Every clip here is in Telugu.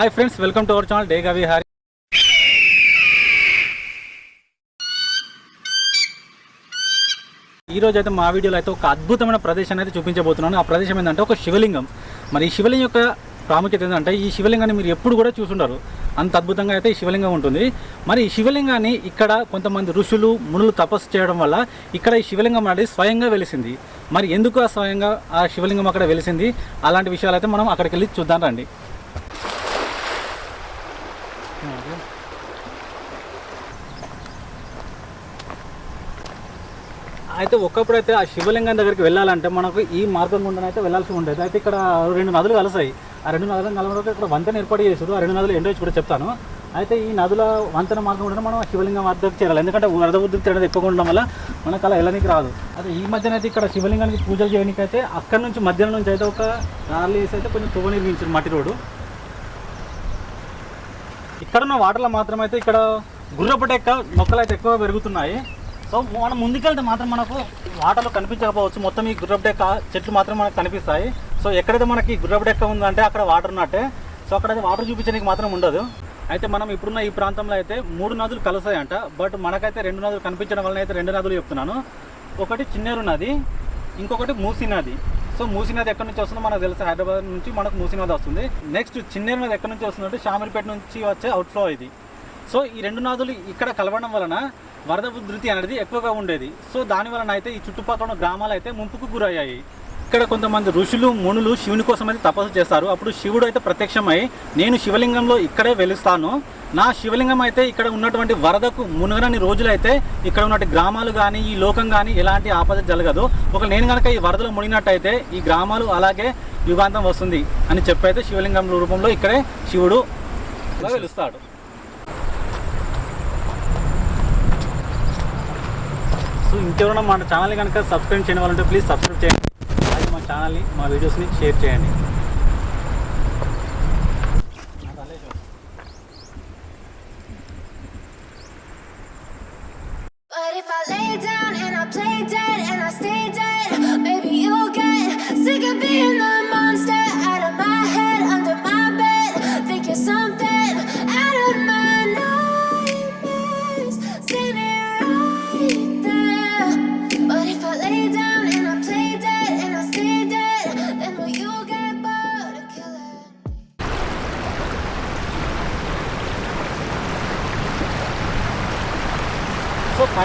Hi friends welcome to our channel Dega Vihari ఈ రోజు అయితే మా వీడియోలో అయితే ఒక అద్భుతమైన ప్రదేశాన్ని అయితే చూపించబోతున్నాను. ఆ ప్రదేశం ఏంటంటే ఒక శివలింగం. మరి ఈ శివలింగం యొక్క ప్రాముఖ్యత ఏంటంటే ఈ శివలింగాన్ని మీరు ఎప్పుడు కూడా చూసుంటారు అంత అద్భుతంగా అయితే ఈ శివలింగం ఉంటుంది. మరి ఈ శివలింగాన్ని ఇక్కడ కొంతమంది ఋషులు మునులు తపస్సు చేయడం వల్ల ఇక్కడ ఈ శివలింగం అనేది స్వయంగా వెలిసింది. మరి ఎందుకు ఆ స్వయంగా ఆ శివలింగం అక్కడ వెలిసింది? అలాంటి విషయాలు అయితే మనం అక్కడికి వెళ్ళి చూద్దాం రండి. అయితే ఒకప్పుడు అయితే ఆ శివలింగం దగ్గరికి వెళ్ళాలంటే మనకు ఈ మార్గం గుండా అయితే వెళ్ళాల్సి ఉండేది. అయితే ఇక్కడ రెండు నదులు కలిసాయి. ఆ రెండు నదులను కలవడానికి ఇక్కడ వంతెన ఏర్పాటు చేసారు ఆ రెండు నదులు ఎండో కూడా చెప్తాను. అయితే ఈ నదుల వంతెన మార్గం కూడా మనం ఆ శివలింగం వద్దకు చేరాలి. ఎందుకంటే వరద ఉద్రిక్తి అనేది ఎక్కువగా ఉండడం వల్ల మనకు అలా వెళ్ళనికి రాదు. అయితే ఈ మధ్యన అయితే ఇక్కడ శివలింగానికి పూజలు చేయడానికి అయితే అక్కడ నుంచి మధ్యాహ్నం నుంచి అయితే ఒక రాళ్ళు వేసి అయితే కొంచెం తువ్వ నిర్మించారు మట్టి రోడ్డు. ఇక్కడ ఉన్న వాటర్లో మాత్రం అయితే ఇక్కడ గుర్రపటెక్క మొక్కలు అయితే ఎక్కువ పెరుగుతున్నాయి. సో మనం ముందుకెళ్తే మాత్రం మనకు వాటర్లో కనిపించకపోవచ్చు. మొత్తం ఈ గుర్రపడెక్క చెట్లు మాత్రం మనకు కనిపిస్తాయి. సో ఎక్కడైతే మనకి గుర్రపడెక్క ఉందంటే అక్కడ వాటర్ ఉన్నట్టే. సో అక్కడ వాటర్ చూపించడానికి మాత్రం ఉండదు. అయితే మనం ఇప్పుడున్న ఈ ప్రాంతంలో అయితే మూడు నదులు కలుస్తాయంట. బట్ మనకైతే రెండు నదులు కనిపించడం వలన అయితే రెండు నదులు చెప్తున్నాను. ఒకటి చిన్నేరు నది ఇంకొకటి మూసీ నది. సో మూసీ నది ఎక్కడి నుంచి వస్తుందో మనకు తెలుసు. హైదరాబాద్ నుంచి మనకు మూసీ నది వస్తుంది. నెక్స్ట్ చిన్నేరు నది ఎక్కడి నుంచి వస్తుందంటే షామిరిపేట నుంచి వచ్చే అవుట్ఫ్లో ఇది. సో ఈ రెండు నదులు ఇక్కడ కలవడం వలన వరద ఉధృతి అనేది ఎక్కువగా ఉండేది. సో దాని వలన అయితే ఈ చుట్టుపక్కల ఉన్న గ్రామాలు అయితే ముంపుకు గురయ్యాయి. ఇక్కడ కొంతమంది ఋషులు మునులు శివుని కోసం అయితే తపస్సు చేస్తారు. అప్పుడు శివుడు అయితే ప్రత్యక్షమై నేను శివలింగంలో ఇక్కడే వెలుస్తాను. నా శివలింగం అయితే ఇక్కడ ఉన్నటువంటి వరదకు మునగనని రోజులైతే ఇక్కడ ఉన్నటువంటి గ్రామాలు కానీ ఈ లోకం కానీ ఎలాంటి ఆపద జరగదు. ఒక నేను కనుక ఈ వరదలో మునిగినట్టయితే ఈ గ్రామాలు అలాగే యుగాంతం వస్తుంది అని చెప్పైతే శివలింగం రూపంలో ఇక్కడే శివుడు వెలుస్తాడు. సో ఇంకెవరైనా మన ఛానల్ కనుక సబ్స్క్రైబ్ చేయని వాళ్ళంటే ప్లీజ్ సబ్స్క్రైబ్ చేయండి. ఛానల్ని మా వీడియోస్ని షేర్ చేయండి.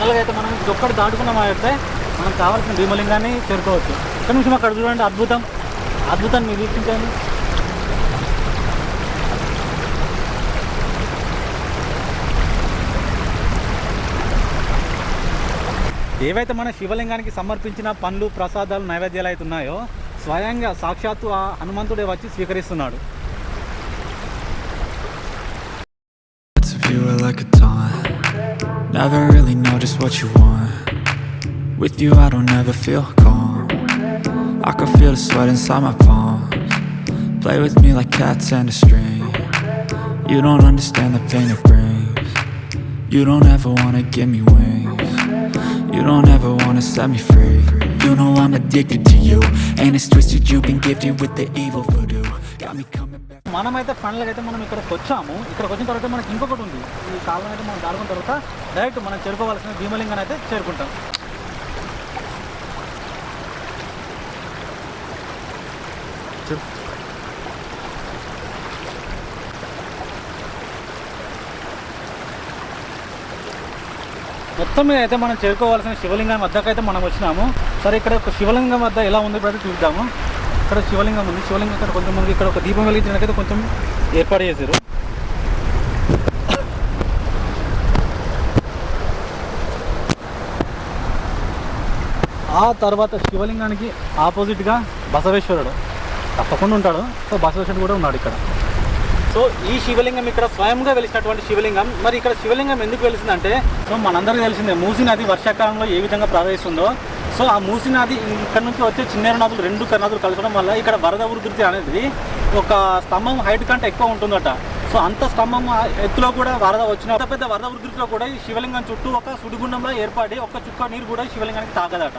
సో అయితే మనం ఒక్కటి దాటుకున్నాం అయితే మనం కావాల్సిన భీమలింగాన్ని చేరుకోవచ్చు. ఇక్కడ నుంచి అక్కడ చూడండి అద్భుతం. అద్భుతాన్ని నిరీక్షించండి ఏవైతే మన శివలింగానికి సమర్పించిన పండ్లు ప్రసాదాలు నైవేద్యాలు అయితే ఉన్నాయో స్వయంగా సాక్షాత్తు ఆ హనుమంతుడే వచ్చి స్వీకరిస్తున్నాడు. Never really know just what you want. With you, I don't ever feel calm. I can feel the sweat inside my palms. Play with me like cats and a string. You don't understand the pain it brings. You don't ever wanna give me wings. You don't ever wanna set me free. You know I'm addicted to you. And it's twisted, you've been gifted with the evil మనమైతే ఫైనల్గా అయితే మనం ఇక్కడికి వచ్చాము. ఇక్కడికి వచ్చిన తర్వాత మనకి ఇంకొకటి ఉంది. ఈ కాలం అయితే మనం దాడుకున్న తర్వాత డైరెక్ట్ మనం చేరుకోవాల్సిన భీమలింగాన్ని అయితే చేరుకుంటాం. మొత్తం మీద అయితే మనం చేరుకోవాల్సిన శివలింగం వద్దకు అయితే మనం వచ్చినాము. సరే ఇక్కడ ఒక శివలింగం వద్ద ఎలా ఉంది ఇప్పుడు చూద్దాము. ఇక్కడ శివలింగం ఉంది. శివలింగం ఇక్కడ కొంతమంది ఇక్కడ ఒక దీపం వెలిగించడానికైతే కొంచెం ఏర్పాటు చేశారు. ఆ తర్వాత శివలింగానికి ఆపోజిట్గా బసవేశ్వరుడు తప్పకుండా ఉంటాడు. సో బసవేశ్వరుడు కూడా ఉన్నాడు ఇక్కడ. సో ఈ శివలింగం ఇక్కడ స్వయంగా వెలిసినటువంటి శివలింగం. మరి ఇక్కడ శివలింగం ఎందుకు వెలిసిందంటే సో మనందరికీ తెలిసిందే మూసి నది వర్షాకాలంలో ఏ విధంగా ప్రవహిస్తుందో. సో ఆ మూసీ నది ఇక్కడ నుంచి వచ్చే చిన్నేరు నదులు రెండు నదులు కలపడం వల్ల ఇక్కడ వరద ఉధృతి అనేది ఒక స్తంభం హైట్ కంటే ఎక్కువ ఉంటుందట. సో అంత స్తంభం ఆ ఎత్తులో కూడా వరద వచ్చిన పెద్ద వరద ఉధృతిలో కూడా ఈ శివలింగం చుట్టూ ఒక సుడిగుండంలో ఏర్పడి ఒక చుక్క నీరు కూడా శివలింగానికి తాగదట.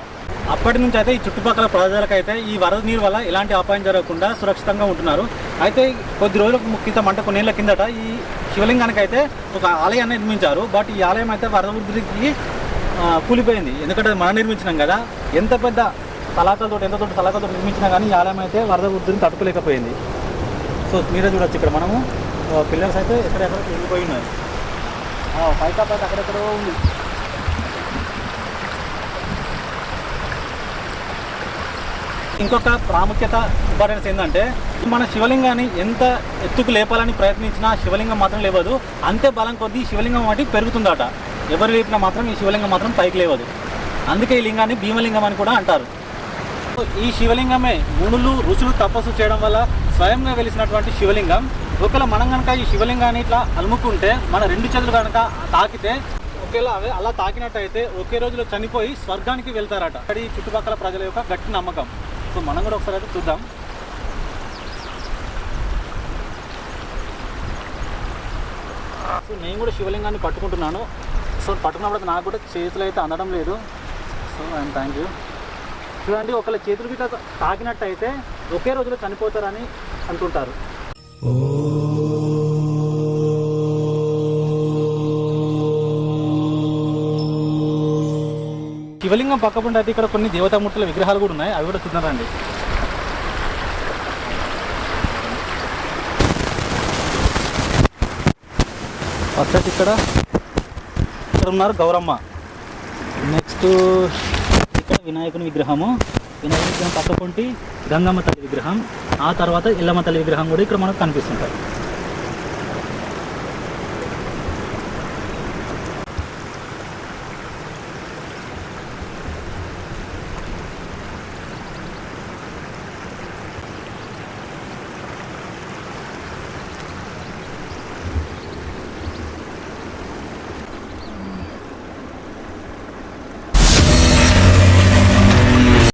అప్పటి నుంచి అయితే ఈ చుట్టుపక్కల ప్రజలకైతే ఈ వరద నీరు వల్ల ఎలాంటి అపాయం జరగకుండా సురక్షితంగా ఉంటున్నారు. అయితే కొద్ది రోజుల క్రితం అంటే కొన్నేళ్ళ కిందట ఈ శివలింగానికి అయితే ఒక ఆలయాన్ని నిర్మించారు. బట్ ఈ ఆలయం అయితే వరద ఉధృతికి కూలిపోయింది. ఎందుకంటే మనం నిర్మించినాం కదా. ఎంత పెద్ద తలాకలతో ఎంత తోటి తలాకలతో నిర్మించినా కానీ ఆలయం అయితే వరద వృద్ధిని తట్టుకోలేకపోయింది. సో మీరే చూడొచ్చు ఇక్కడ మనము. పిల్లర్స్ అయితే ఎక్కడెక్కడ వెళ్ళిపోయి ఉన్నారు పైకా పైకి అక్కడెక్కడో ఉంది. ఇంకొక ప్రాముఖ్యత ఇంపార్టెన్స్ ఏంటంటే మన శివలింగాన్ని ఎంత ఎత్తుకు లేపాలని ప్రయత్నించినా శివలింగం మాత్రం లేవదు. అంతే బలం కొద్దీ శివలింగం వాటి పెరుగుతుందట. ఎవరు లేపినా మాత్రం ఈ శివలింగం మాత్రం పైకి లేవదు. అందుకే ఈ లింగాన్ని భీమలింగం అని కూడా అంటారు. ఈ శివలింగమే మునులు ఋషులు తపస్సు చేయడం వల్ల స్వయంగా వెలిసినటువంటి శివలింగం. ఒకవేళ మనం కనుక ఈ శివలింగాన్ని ఇట్లా అలుముకుంటే మన రెండు చేతులు కనుక తాకితే ఒకేలా అవి అలా తాకినట్టయితే ఒకే రోజులో చనిపోయి స్వర్గానికి వెళ్తారట. అక్కడ ఈ చుట్టుపక్కల ప్రజల యొక్క గట్టి నమ్మకం. సో మనం కూడా ఒకసారి అయితే చూద్దాం. సో నేను కూడా శివలింగాన్ని పట్టుకుంటున్నాను. సో పట్టుకున్నప్పుడు నాకు కూడా చేతులు అయితే అందడం లేదు. సో ఐఎమ్ థ్యాంక్ యూ చూడండి ఒకళ్ళ చేతులు గిట్ల తాకినట్టయితే ఒకే రోజులో చనిపోతారని అంటుంటారు. శివలింగం పక్కకుండా అయితే ఇక్కడ కొన్ని దేవతామూర్తుల విగ్రహాలు కూడా ఉన్నాయి. అవి కూడా చూద్దారండి ఫస్ట్ ఇక్కడ ఇక్కడ ఉన్నారు గౌరమ్మ. నెక్స్ట్ ఇక్కడ వినాయకుని విగ్రహము. వినాయకుని విగ్రహం పక్కకుంటి గంగమ్మ తల్లి విగ్రహం. ఆ తర్వాత ఇల్లమ్మ తల్లి విగ్రహం కూడా ఇక్కడ మనకు కనిపిస్తుంటాయి